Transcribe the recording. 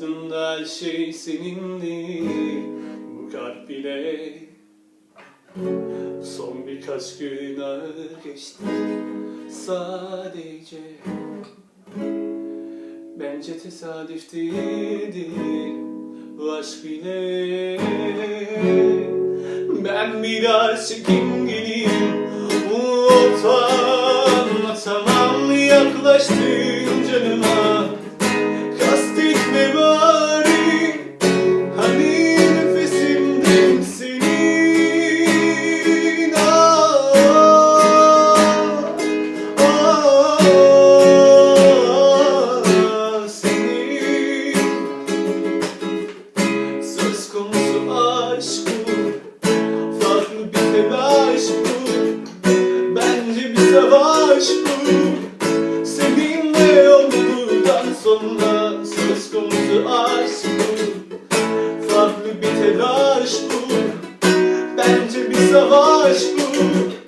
Aslında her şey senindi Bu kalp bile Son birkaç gün ağır geçti. Sadece Bence tesadüf değildi aşk bile. Ben biraz çekimgeliyim Unutamam yaklaştın canıma aşk bu Farklı bir telaş bu. Bence bir savaş bu. Seninle olduktan sonra Söz aşk bu. Farklı bir telaş bu. Bence bir savaş bu